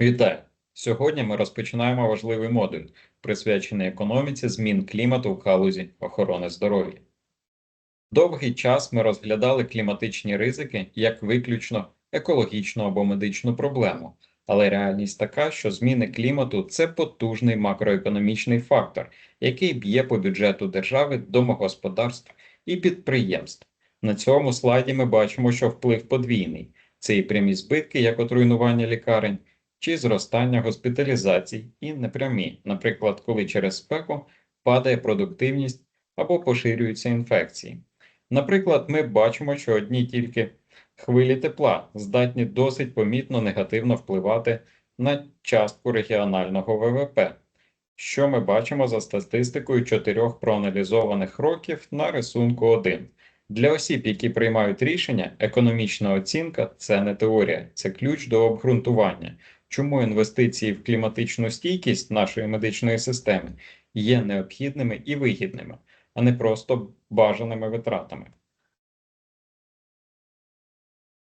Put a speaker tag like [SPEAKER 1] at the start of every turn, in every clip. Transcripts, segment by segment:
[SPEAKER 1] Вітаю! Сьогодні ми розпочинаємо важливий модуль, присвячений економіці змін клімату в галузі охорони здоров'я. Довгий час ми розглядали кліматичні ризики як виключно екологічну або медичну проблему, але реальність така, що зміни клімату це потужний макроекономічний фактор, який б'є по бюджету держави, домогосподарств і підприємств. На цьому слайді ми бачимо, що вплив подвійний це і прямі збитки, як от руйнування лікарень чи зростання госпіталізацій і непрямі, наприклад, коли через спеку падає продуктивність або поширюються інфекції. Наприклад, ми бачимо, що одні тільки хвилі тепла здатні досить помітно негативно впливати на частку регіонального ВВП, що ми бачимо за статистикою чотирьох проаналізованих років на рисунку 1. Для осіб, які приймають рішення, економічна оцінка це не теорія, це ключ до обґрунтування, чому інвестиції в кліматичну стійкість нашої медичної системи є необхідними і вигідними, а не просто бажаними витратами.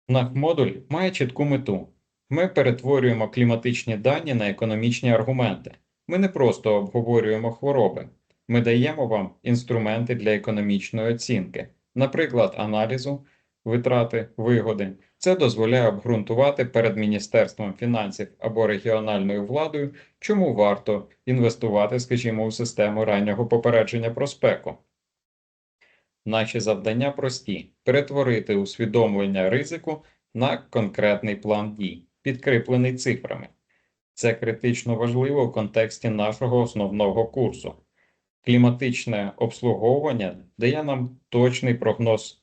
[SPEAKER 1] Наш модуль має чітку мету. Ми перетворюємо кліматичні дані на економічні аргументи. Ми не просто обговорюємо хвороби, ми даємо вам інструменти для економічної оцінки, наприклад, аналізу, витрати, вигоди. Це дозволяє обґрунтувати перед Міністерством фінансів або регіональною владою, чому варто інвестувати, скажімо, у систему раннього попередження про спеку. Наші завдання прості: перетворити усвідомлення ризику на конкретний план дій, підкріплений цифрами. Це критично важливо в контексті нашого основного курсу. Кліматичне обслуговування дає нам точний прогноз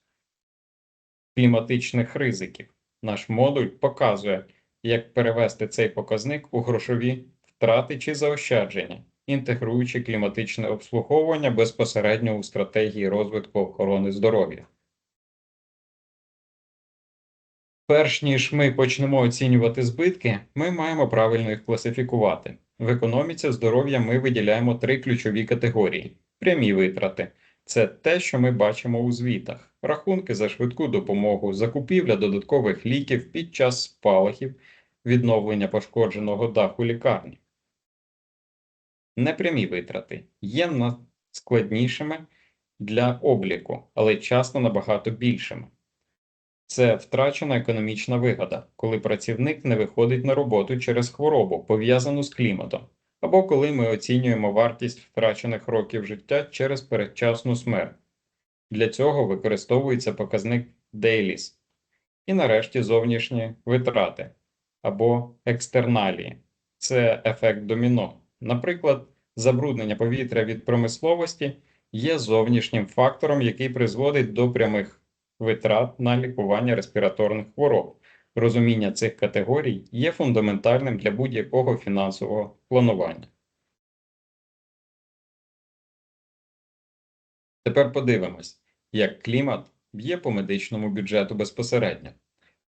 [SPEAKER 1] кліматичних ризиків. Наш модуль показує, як перевести цей показник у грошові втрати чи заощадження, інтегруючи кліматичне обслуговування безпосередньо у стратегії розвитку охорони здоров'я. Перш ніж ми почнемо оцінювати збитки, ми маємо правильно їх класифікувати. В економіці здоров'я ми виділяємо три ключові категорії: прямі витрати це те, що ми бачимо у звітах: рахунки за швидку допомогу, закупівля додаткових ліків під час спалахів, відновлення пошкодженого даху лікарні. Непрямі витрати є складнішими для обліку, але часто набагато більшими. Це втрачена економічна вигода, коли працівник не виходить на роботу через хворобу, пов'язану з кліматом або коли ми оцінюємо вартість втрачених років життя через передчасну смерть. Для цього використовується показник DAILIES. І нарешті зовнішні витрати або екстерналії це ефект доміно. Наприклад, забруднення повітря від промисловості є зовнішнім фактором, який призводить до прямих витрат на лікування респіраторних хвороб. Розуміння цих категорій є фундаментальним для будь-якого фінансового планування. Тепер подивимось, як клімат б'є по медичному бюджету безпосередньо.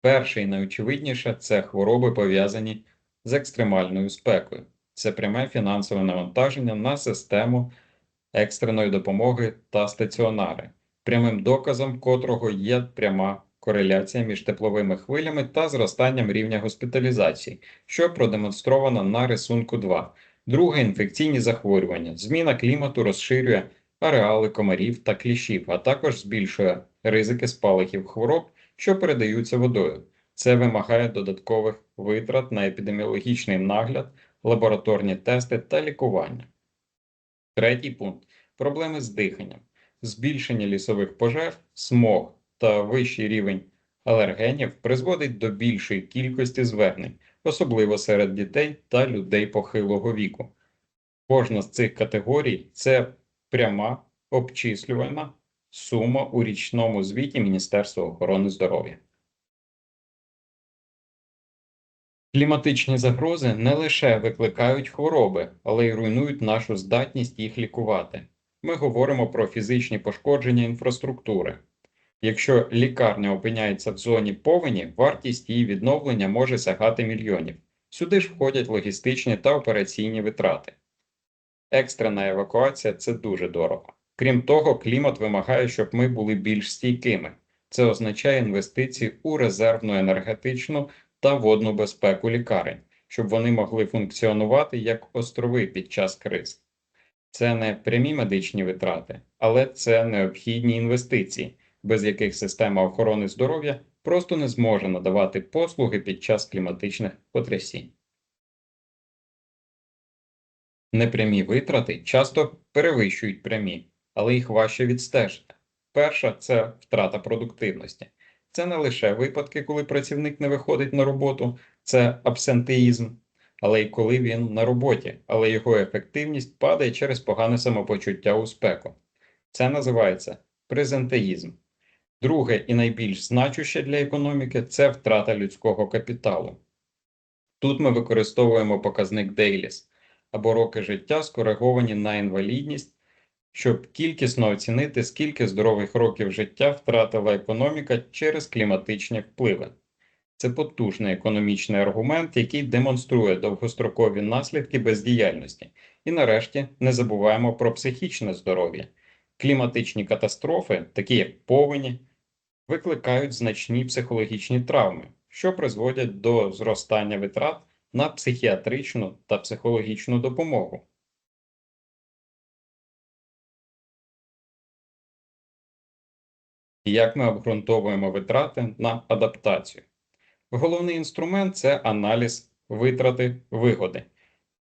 [SPEAKER 1] Перше і найочевидніше це хвороби пов'язані з екстремальною спекою. Це пряме фінансове навантаження на систему екстреної допомоги та стаціонари, прямим доказом котрого є пряма кореляція між тепловими хвилями та зростанням рівня госпіталізації, що продемонстровано на рисунку 2. Друге інфекційні захворювання. Зміна клімату розширює ареали комарів та кліщів, а також збільшує ризики спалахів хвороб, що передаються водою. Це вимагає додаткових витрат на епідеміологічний нагляд, лабораторні тести та лікування. Третій пункт проблеми з диханням, збільшення лісових пожеж, смог та вищий рівень алергенів призводить до більшої кількості звернень, особливо серед дітей та людей похилого віку. Кожна з цих категорій це пряма обчислювана сума у річному звіті Міністерства охорони здоров'я. Кліматичні загрози не лише викликають хвороби, але й руйнують нашу здатність їх лікувати. Ми говоримо про фізичні пошкодження інфраструктури, Якщо лікарня опиняється в зоні повені, вартість її відновлення може сягати мільйонів. Сюди ж входять логістичні та операційні витрати. Екстрена евакуація це дуже дорого. Крім того, клімат вимагає, щоб ми були більш стійкими. Це означає інвестиції у резервну енергетичну та водну безпеку лікарень, щоб вони могли функціонувати як острови під час криз. Це не прямі медичні витрати, але це необхідні інвестиції, без яких система охорони здоров'я просто не зможе надавати послуги під час кліматичних потрясінь. Непрямі витрати часто перевищують прямі, але їх важче відстежити. Перша це втрата продуктивності. Це не лише випадки, коли працівник не виходить на роботу, це абсентеїзм, але й коли він на роботі, але його ефективність падає через погане самопочуття у спеку. Це називається презентеїзм. Друге і найбільш значуще для економіки це втрата людського капіталу. Тут ми використовуємо показник Дейліс або роки життя, скориговані на інвалідність, щоб кількісно оцінити, скільки здорових років життя втратила економіка через кліматичні впливи. Це потужний економічний аргумент, який демонструє довгострокові наслідки бездіяльності. І нарешті не забуваємо про психічне здоров'я. Кліматичні катастрофи, такі як повені, викликають значні психологічні травми, що призводять до зростання витрат на психіатричну та психологічну допомогу. Як ми обґрунтовуємо витрати на адаптацію? Головний інструмент це аналіз витрати вигоди.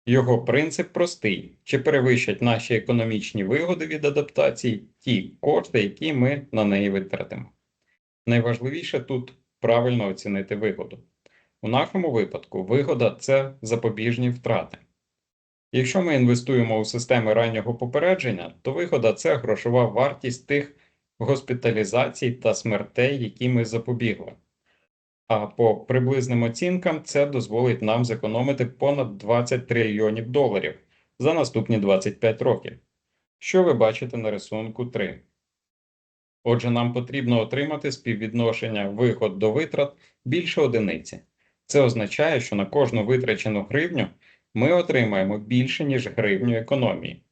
[SPEAKER 1] Його принцип простий: чи перевищать наші економічні вигоди від адаптації ті кошти, які ми на неї витратимо. Найважливіше тут правильно оцінити вигоду. У нашому випадку вигода це запобіжні втрати. Якщо ми інвестуємо у системи раннього попередження, то вигода це грошова вартість тих госпіталізацій та смертей, які ми запобігли. А по приблизним оцінкам це дозволить нам зекономити понад 20 трильйонів доларів за наступні 25 років. Що ви бачите на рисунку 3? Отже, нам потрібно отримати співвідношення вигод до витрат більше одиниці. Це означає, що на кожну витрачену гривню ми отримаємо більше, ніж гривню економії.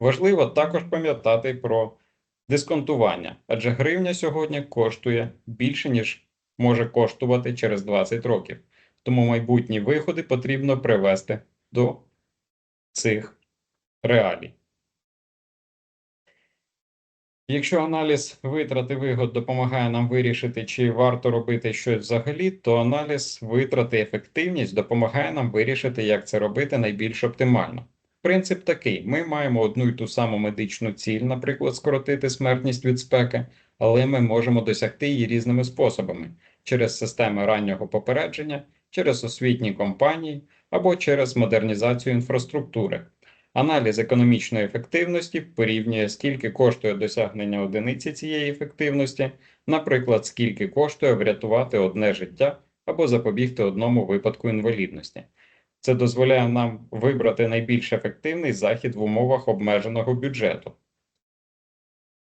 [SPEAKER 1] Важливо також пам'ятати про дисконтування, адже гривня сьогодні коштує більше, ніж може коштувати через 20 років. Тому майбутні виходи потрібно привести до цих реалій. Якщо аналіз витрат і вигод допомагає нам вирішити, чи варто робити щось взагалі, то аналіз витрат і ефективність допомагає нам вирішити, як це робити найбільш оптимально. Принцип такий: ми маємо одну й ту саму медичну ціль, наприклад, скоротити смертність від спеки, але ми можемо досягти її різними способами через системи раннього попередження, через освітні компанії або через модернізацію інфраструктури. Аналіз економічної ефективності порівнює, скільки коштує досягнення одиниці цієї ефективності, наприклад, скільки коштує врятувати одне життя або запобігти одному випадку інвалідності. Це дозволяє нам вибрати найбільш ефективний захід в умовах обмеженого бюджету.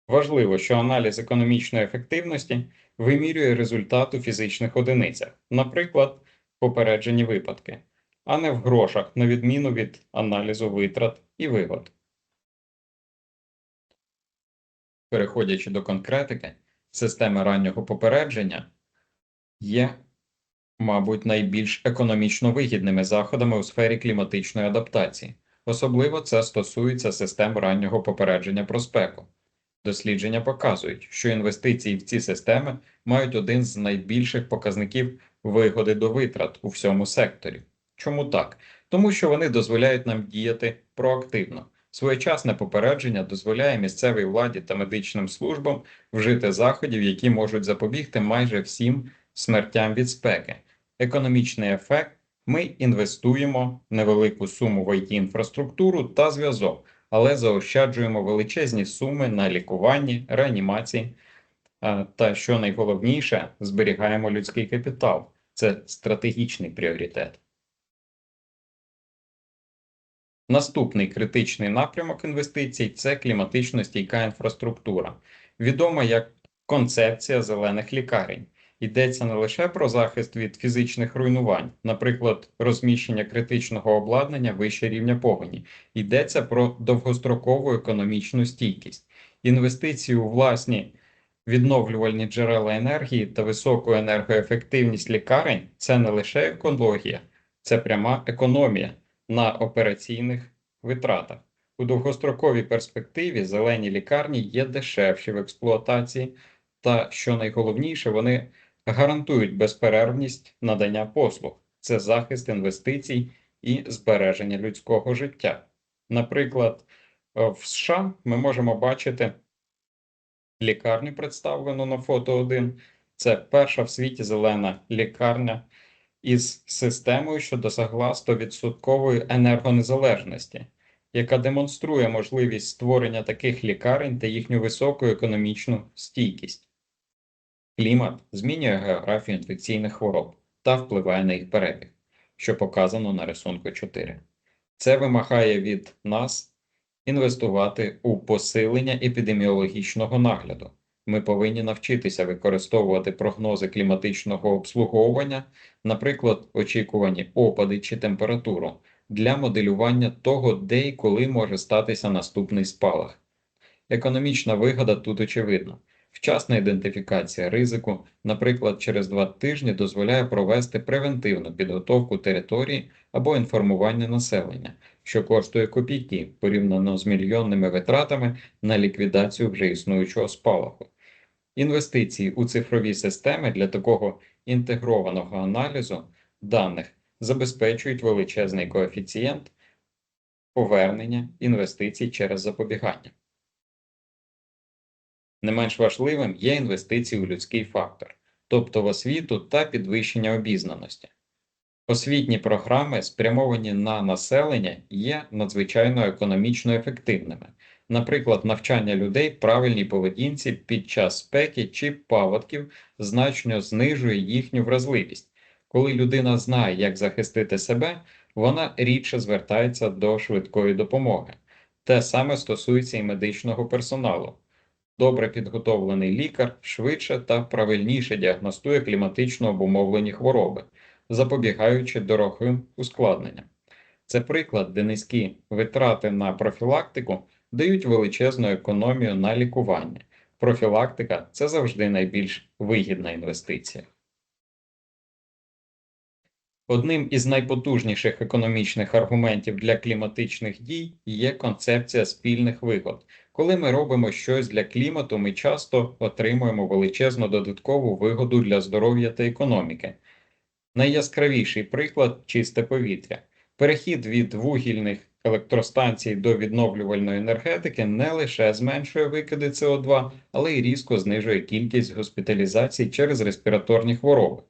[SPEAKER 1] Важливо, що аналіз економічної ефективності вимірює результат у фізичних одиницях, наприклад, попереджені випадки а не в грошах, на відміну від аналізу витрат і вигод. Переходячи до конкретики, системи раннього попередження є, мабуть, найбільш економічно вигідними заходами у сфері кліматичної адаптації. Особливо це стосується систем раннього попередження про спеку. Дослідження показують, що інвестиції в ці системи мають один з найбільших показників вигоди до витрат у всьому секторі. Чому так? Тому що вони дозволяють нам діяти проактивно. Своєчасне попередження дозволяє місцевій владі та медичним службам вжити заходів, які можуть запобігти майже всім смертям від спеки. Економічний ефект ми інвестуємо невелику суму в it інфраструктуру та зв'язок, але заощаджуємо величезні суми на лікуванні, реанімації та, що найголовніше, зберігаємо людський капітал. Це стратегічний пріоритет. Наступний критичний напрямок інвестицій це кліматично стійка інфраструктура, відома як концепція зелених лікарень. Йдеться не лише про захист від фізичних руйнувань, наприклад, розміщення критичного обладнання вище рівня погоні, йдеться про довгострокову економічну стійкість, інвестиції у власні відновлювальні джерела енергії та високу енергоефективність лікарень це не лише екологія, це пряма економія на операційних витратах. У довгостроковій перспективі зелені лікарні є дешевші в експлуатації, та, що найголовніше, вони гарантують безперервність надання послуг, це захист інвестицій і збереження людського життя. Наприклад, е, в США ми можемо бачити лікарню, представлену на фото 1. Це перша в світі зелена лікарня із системою, що досягла 100% енергонезалежності, яка демонструє можливість створення таких лікарень та їхню високу економічну стійкість. Клімат змінює географію інфекційних хвороб та впливає на їх перебіг, що показано на рисунку 4. Це вимагає від нас інвестувати у посилення епідеміологічного нагляду. Ми повинні навчитися використовувати прогнози кліматичного обслуговування, наприклад, очікувані опади чи температуру, для моделювання того, де і коли може статися наступний спалах. Економічна вигода тут очевидна. Вчасна ідентифікація ризику, наприклад, через два тижні дозволяє провести превентивну підготовку території або інформування населення, що коштує копійки порівняно з мільйонними витратами на ліквідацію вже існуючого спалаху. Інвестиції у цифрові системи для такого інтегрованого аналізу даних забезпечують величезний коефіцієнт повернення інвестицій через запобігання. Не менш важливим є інвестиції у людський фактор, тобто в освіту та підвищення обізнаності. Освітні програми, спрямовані на населення, є надзвичайно економічно ефективними, наприклад, навчання людей правильній поведінці під час спеки чи паводків значно знижує їхню вразливість. Коли людина знає, як захистити себе, вона рідше звертається до швидкої допомоги. Те саме стосується і медичного персоналу. Добре підготовлений лікар швидше та правильніше діагностує кліматично обумовлені хвороби, запобігаючи дорогим ускладненням. Це приклад, де низькі витрати на профілактику дають величезну економію на лікування. Профілактика це завжди найбільш вигідна інвестиція. Одним із найпотужніших економічних аргументів для кліматичних дій є концепція спільних вигод. Коли ми робимо щось для клімату, ми часто отримуємо величезну додаткову вигоду для здоров'я та економіки. Найяскравіший приклад чисте повітря. Перехід від вугільних електростанцій до відновлювальної енергетики не лише зменшує викиди СО2, але й різко знижує кількість госпіталізацій через респіраторні хвороби.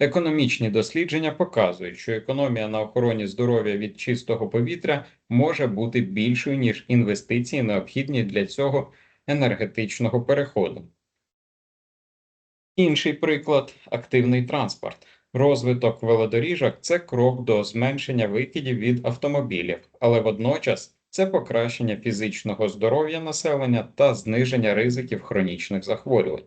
[SPEAKER 1] Економічні дослідження показують, що економія на охороні здоров'я від чистого повітря може бути більшою, ніж інвестиції, необхідні для цього енергетичного переходу. Інший приклад активний транспорт. Розвиток велодоріжок це крок до зменшення викидів від автомобілів, але водночас це покращення фізичного здоров'я населення та зниження ризиків хронічних захворювань.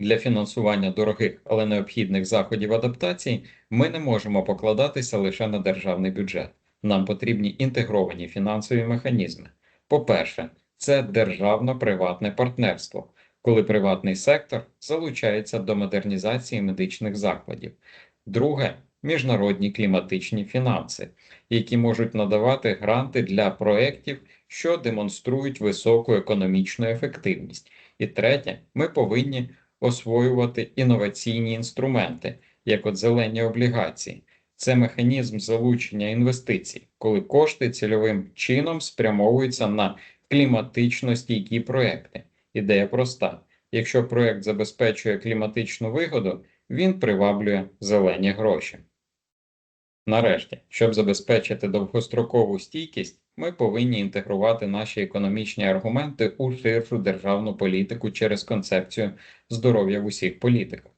[SPEAKER 1] Для фінансування дорогих, але необхідних заходів адаптації ми не можемо покладатися лише на державний бюджет. Нам потрібні інтегровані фінансові механізми. По-перше, це державно-приватне партнерство, коли приватний сектор залучається до модернізації медичних закладів. Друге міжнародні кліматичні фінанси, які можуть надавати гранти для проєктів, що демонструють високу економічну ефективність. І третє, ми повинні освоювати інноваційні інструменти, як от зелені облігації. Це механізм залучення інвестицій, коли кошти цільовим чином спрямовуються на кліматично стійкі проекти. Ідея проста: якщо проект забезпечує кліматичну вигоду, він приваблює зелені гроші. Нарешті, щоб забезпечити довгострокову стійкість, ми повинні інтегрувати наші економічні аргументи у ширшу державну політику через концепцію здоров'я в усіх політиках.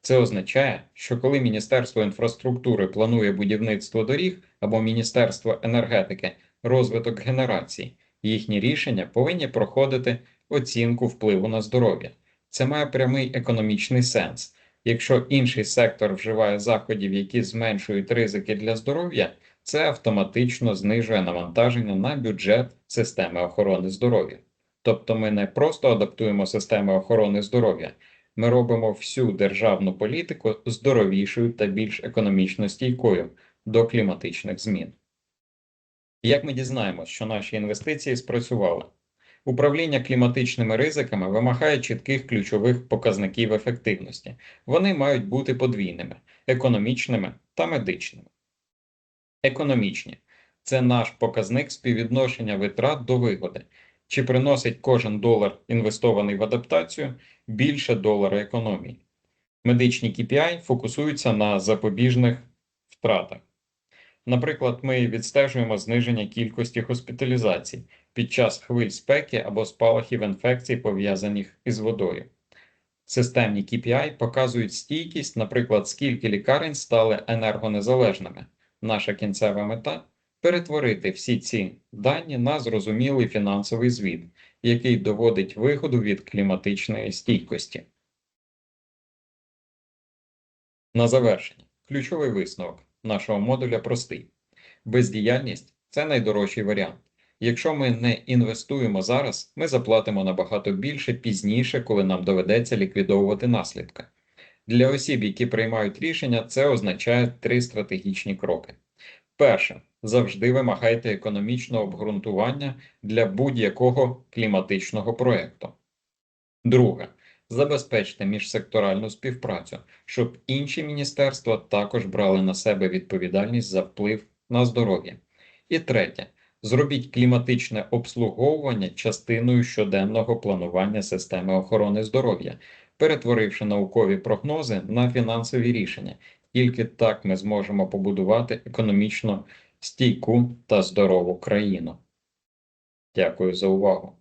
[SPEAKER 1] Це означає, що коли Міністерство інфраструктури планує будівництво доріг або Міністерство енергетики розвиток генерацій, їхні рішення повинні проходити оцінку впливу на здоров'я. Це має прямий економічний сенс. Якщо інший сектор вживає заходів, які зменшують ризики для здоров'я, це автоматично знижує навантаження на бюджет системи охорони здоров'я. Тобто ми не просто адаптуємо системи охорони здоров'я, ми робимо всю державну політику здоровішою та більш економічно стійкою до кліматичних змін. Як ми дізнаємось, що наші інвестиції спрацювали? Управління кліматичними ризиками вимагає чітких ключових показників ефективності. Вони мають бути подвійними економічними та медичними. Економічні це наш показник співвідношення витрат до вигоди. Чи приносить кожен долар, інвестований в адаптацію, більше долара економії? Медичні KPI фокусуються на запобіжних втратах. Наприклад, ми відстежуємо зниження кількості госпіталізацій під час хвиль спеки або спалахів інфекцій, пов'язаних із водою. Системні KPI показують стійкість, наприклад, скільки лікарень стали енергонезалежними. Наша кінцева мета перетворити всі ці дані на зрозумілий фінансовий звіт, який доводить виходу від кліматичної стійкості. На завершення, ключовий висновок нашого модуля простий. Бездіяльність це найдорожчий варіант. Якщо ми не інвестуємо зараз, ми заплатимо набагато більше пізніше, коли нам доведеться ліквідовувати наслідки. Для осіб, які приймають рішення, це означає три стратегічні кроки. Перше, завжди вимагайте економічного обґрунтування для будь-якого кліматичного проєкту. Друге, забезпечте міжсекторальну співпрацю, щоб інші міністерства також брали на себе відповідальність за вплив на здоров'я. І третє, зробіть кліматичне обслуговування частиною щоденного планування системи охорони здоров'я, перетворивши наукові прогнози на фінансові рішення. Тільки так ми зможемо побудувати економічно стійку та здорову країну. Дякую за увагу.